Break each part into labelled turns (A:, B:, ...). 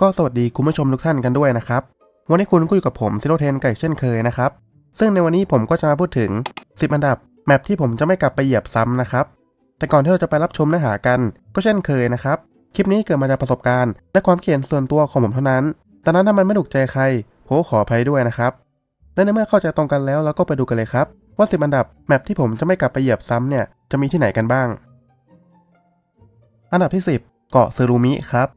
A: ก็สวัสดีคุณผู้ชมทุกท่านกันด้วยนะครับ วันนี้คุณก็อยู่กับผมซิโรเทนไก่เช่นเคยนะครับ ซึ่งในวันนี้ผมก็จะมาพูดถึง 10 อันดับแมปที่ผมจะไม่กลับไปเหยียบซ้ำนะครับ แต่ก่อนที่เราจะไปรับชมเนื้อหากันก็เช่นเคยนะครับ คลิปนี้เกิดมาจากประสบการณ์ และความเขียนส่วนตัวของผมเท่านั้นแต่นั้นถ้ามันไม่ถูกใจใครผมขออภัยด้วยนะครับ และในเมื่อเข้าใจตรงกันแล้วเราก็ไปดูกันเลยครับ ว่า 10 อันดับแมปที่ผมจะไม่กลับไปเหยียบซ้ำเนี่ยจะมีที่ไหนกันบ้าง อันดับที่ 10 เกาะซูรุมิครับ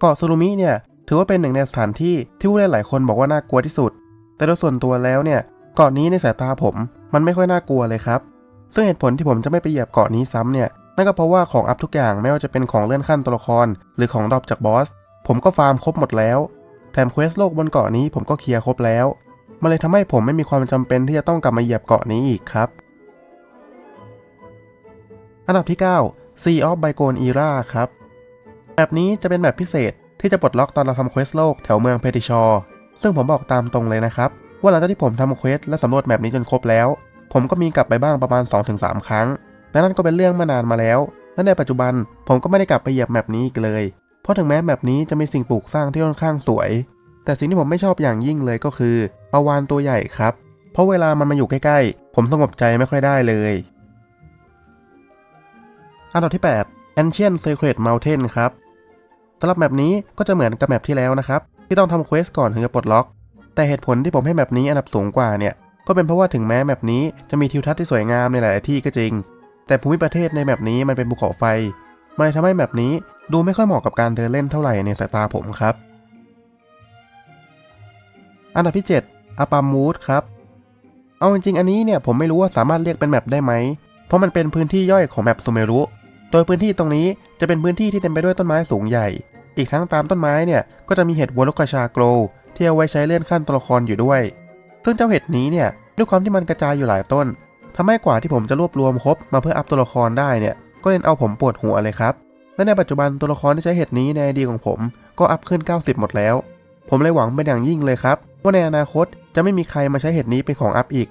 A: เกาะซูรุมิเนี่ยถือว่าเป็นหนึ่งในสถานที่ที่ผู้เล่นหลายคนบอกว่าน่ากลัวที่สุด แต่โดยส่วนตัวแล้วเนี่ยเกาะนี้ในสายตาผม มันไม่ค่อยน่ากลัวเลยครับ ซึ่งเหตุผลที่ผมจะไม่ไปเหยียบเกาะนี้ซ้ำเนี่ยนั่นก็เพราะว่าของอัพทุกอย่างไม่ว่าจะเป็นของเลื่อนขั้นตัวละคร หรือของดรอปจากบอสผมก็ฟาร์มครบหมดแล้วแถมเควสโลกบนเกาะนี้ผมก็เคลียร์ครบแล้วมันเลยทำให้ผมไม่มีความจำเป็นที่จะต้องกลับมาเหยียบเกาะนี้อีกครับ อันดับที่ 9 Sea of Bygone Era ครับ แบบนี้จะเป็นแบบพิเศษ ที่จะปลดล็อกตอนเราทำเควสโลกแถวเมืองเพติชอร์ซึ่งผมบอกตามตรงเลยนะครับ ว่าหลังจากที่ผมทำเควสและสำรวจแบบนี้จนครบแล้ว ผมก็มีกลับไปบ้างประมาณ 2-3 ครั้งแต่นั่นก็เป็นเรื่องมานานมาแล้วและในปัจจุบันผมก็ไม่ได้กลับไปเหยียบแมปนี้อีกเลย เพราะถึงแม้แมปนี้จะมีสิ่งปลูกสร้างที่ค่อนข้างสวย แต่สิ่งที่ผมไม่ชอบอย่างยิ่งเลยก็คือปลาวานตัวใหญ่ครับ เพราะเวลามันมาอยู่ใกล้ๆ ผมสงบใจไม่ค่อยได้เลย อันดับที่ 8 Ancient Secret Mountain ครับ สำหรับแมปนี้ก็จะเหมือนกับแมปที่แล้วนะครับ ที่ต้องทำเควสก่อนถึงจะปลดล็อก แต่เหตุผลที่ผมให้แมปนี้อันดับสูงกว่าเนี่ย ก็เป็นเพราะว่าถึงแม้แมปนี้จะมีทิวทัศน์ที่สวยงามในหลาย ๆ ที่ก็จริง แต่ภูมิประเทศในแมปนี้มันเป็นภูเขาไฟ มันเลยทำให้แมปนี้ดูไม่ค่อยเหมาะกับการเดินเล่นเท่าไหร่ในสายตาผมครับ อันดับที่ 7อาปามูดครับเอาจริงๆอันนี้เนี่ยผมไม่รู้ว่าสามารถเรียกเป็นแมปได้ไหม เพราะมันเป็นพื้นที่ย่อยของแมปซูเมรุ โดยพื้นที่ตรงนี้จะเป็นพื้นที่ที่เต็มไปด้วยต้นไม้สูงใหญ่ อีกทั้งตามต้นไม้เนี่ยก็จะมีเห็ดวัวลูกกระชาโกลว์ที่เอาไว้ใช้เลื่อนขั้นตัวละครอยู่ด้วย ซึ่งเจ้าเห็ดนี้เนี่ยด้วยความที่มันกระจายอยู่หลายต้นทำให้กว่าที่ผมจะรวบรวมครบมาเพื่ออัพตัวละครได้เนี่ย ก็เล่นเอาผมปวดหัวเลยครับ และในปัจจุบันตัวละครที่ใช้เห็ดนี้ในอดีของผม ก็อัพขึ้น 90 หมดแล้ว ผมเลยหวังเป็นอย่างยิ่งเลยครับว่าในอนาคตจะไม่มีใครมาใช้เห็ดนี้เป็นของอัพอีก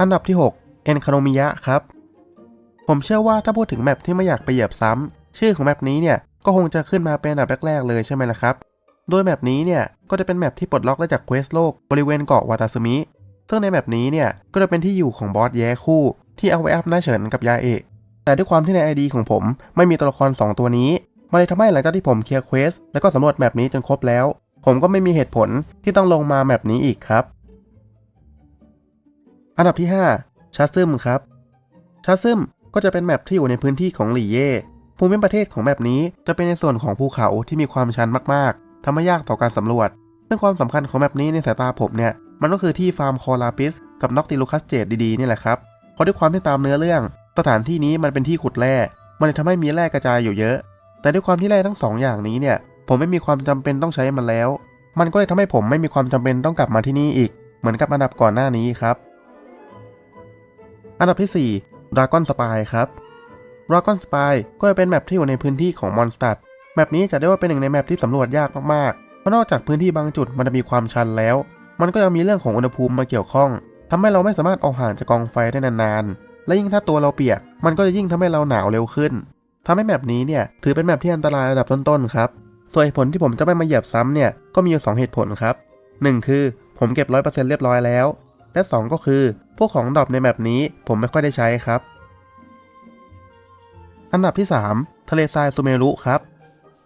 A: อันดับที่6เอ็นคาโนมิยะครับ ผมเชื่อว่าถ้าพูดถึงแมปที่ไม่อยากไปเหยียบซ้ำ ชื่อของแมปนี้เนี่ยก็คงจะขึ้นมาเป็นอันดับแรกๆเลยใช่ไหมล่ะครับ โดยแมปนี้เนี่ยก็จะเป็นแมปที่ปลดล็อกได้จากเควสโลกบริเวณเกาะวาตาซึมิ ซึ่งในแมปนี้เนี่ยก็จะเป็นที่อยู่ของบอสแย่คู่ ที่เอาไว้อัพหน้าเฉินกับยาเอะแต่ด้วยความที่ใน ID ของผมไม่มีตัวละคร 2 ตัวนี้มันเลยทำให้หลังจากที่ผมเคลียร์เควสแล้วก็สำรวจแมปนี้จนครบแล้ว ผมก็ไม่มีเหตุผลที่ต้องลงมาแมปนี้อีกครับ อันดับที่5ชาซึมครับชาซึมก็จะเป็นแมปที่อยู่ในพื้นที่ของหลี่เย่ ภูมิประเทศของแมปนี้จะเป็นในส่วนของภูเขาที่มีความชันมากๆทำให้ยากต่อการสำรวจ ซึ่งความสำคัญของแมปนี้ในสายตาผมเนี่ย มันก็คือที่ฟาร์มคอลาปิสกับน็อกติลูคัสเจดดีๆนี่แหละครับเพราะด้วยความที่ตามเนื้อเรื่อง สถานที่นี้มันเป็นที่ขุดแร่ มันเลยทำให้มีแร่กระจายอยู่เยอะ แต่ด้วยความที่แร่ทั้งสองอย่างนี้เนี่ย ผมไม่มีความจำเป็นต้องใช้มันแล้ว มันก็เลยทำให้ผมไม่มีความจำเป็นต้องกลับมาที่นี่อีก เหมือนกับอันดับก่อนหน้านี้ครับ อันดับที่4 Dragon Spy ครับ Dragon Spy ก็จะเป็นแมปที่อยู่ในพื้นที่ของมอนสตัดแมปนี้จะได้ว่าเป็นหนึ่งในแมปที่สำรวจยากมากๆ เพราะนอกจากพื้นที่บางจุดมันจะมีความชันแล้ว มันก็ยังมีเรื่องของอุณหภูมิมาเกี่ยวข้องทำให้เราไม่สามารถออกห่างจากกองไฟได้นานๆ และยิ่งถ้าตัวเราเปียก มันก็จะยิ่งทำให้เราหนาวเร็วขึ้นทำให้แมปนี้เนี่ยถือเป็นแมปที่อันตรายระดับต้นๆครับ ส่วนเหตุผลที่ผมจะไม่มาเหยียบซ้ำเนี่ยก็มีอยู่สองเหตุผลครับ 1 คือผมเก็บ 100%เรียบร้อยแล้ว และ 2 ก็คือพวกของดรอปในแมปนี้ผมไม่ค่อยได้ใช้ครับ อันดับที่ 3 ทะเลทรายซูเมรุครับ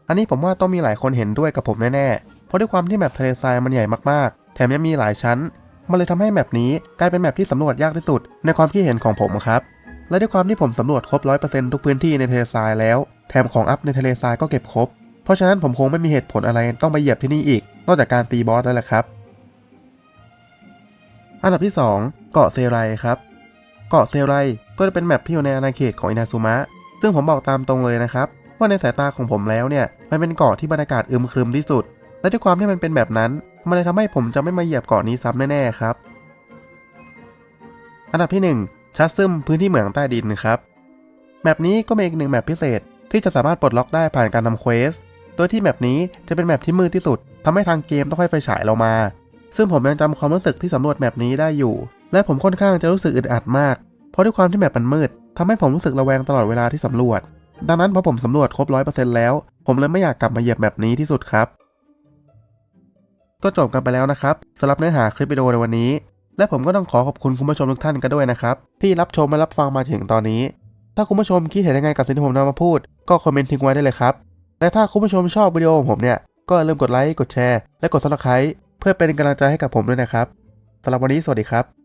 A: อันนี้ผมว่าต้องมีหลายคนเห็นด้วยกับผมแน่ๆ เพราะด้วยความที่แมปทะเลทรายมันใหญ่มากๆ แถมยังมีหลายชั้น มันเลยทำให้แมปนี้กลายเป็นแมปที่สำรวจยากที่สุด ในความคิดเห็นของผมครับ และด้วยความที่ผมสำรวจครบ100%ทุกพื้นที่ในทะเลทรายแล้ว แถมของอัพในทะเลทรายก็เก็บครบ เพราะฉะนั้นผมคงไม่มีเหตุผลอะไรต้องไปเหยียบที่นี่อีก นอกจากการตีบอสแล้วแหละครับ อันดับที่ 2 เกาะเซไรครับ เกาะเซไรก็จะเป็นแมปที่อยู่ในอาณาเขตของอินาซุมะ ซึ่งผมบอกตามตรงเลยนะครับ ว่าในสายตาของผมแล้วเนี่ยมันเป็นเกาะที่บรรยากาศอึมครึมที่สุด และด้วยความที่มันเป็นแบบนั้นมันเลยทำให้ผมจะไม่มาเหยียบเกาะนี้ซ้ำแน่ๆครับ อันดับที่ 1ชัดซึมพื้นที่เหมืองใต้ดินครับแมปนี้ก็เป็นอีกหนึ่งแมปพิเศษ ที่จะสามารถปลดล็อกได้ผ่านการทำเควส โดยที่แมปนี้จะเป็นแมปที่มืดที่สุดทำให้ทางเกมต้องให้ไฟฉายเรามา ซึ่งผมยังจำความรู้สึกที่สำรวจแมปนี้ได้อยู่ และผมค่อนข้างจะรู้สึกอึดอัดมาก เพราะด้วยความที่แมปมันมืด ทำให้ผมรู้สึกระแวงตลอดเวลาที่สำรวจ ดังนั้นพอผมสำรวจครบ100%แล้ว ผมเลยไม่อยากกลับมาเหยียบแบบนี้ที่สุดครับ ก็จบกันไปแล้วนะครับสำหรับเนื้อหาคลิปวิดีโอในวันนี้ และผมก็ต้องขอขอบคุณคุณผู้ชมทุกท่านกันด้วยนะครับ ที่รับชมและรับฟังมาถึงตอนนี้ ถ้าคุณผู้ชมคิดเห็นยังไงกับสิ่งที่ผมนำมาพูด ก็คอมเมนต์ทิ้งไว้ได้เลยครับและถ้าคุณผู้ชมชอบวิดีโอของผมเนี่ยก็อย่าลืมกดไลค์กดแชร์และกด subscribe เพื่อเป็นกำลังใจให้กับผมด้วยนะครับสำหรับวันนี้สวัสดีครับ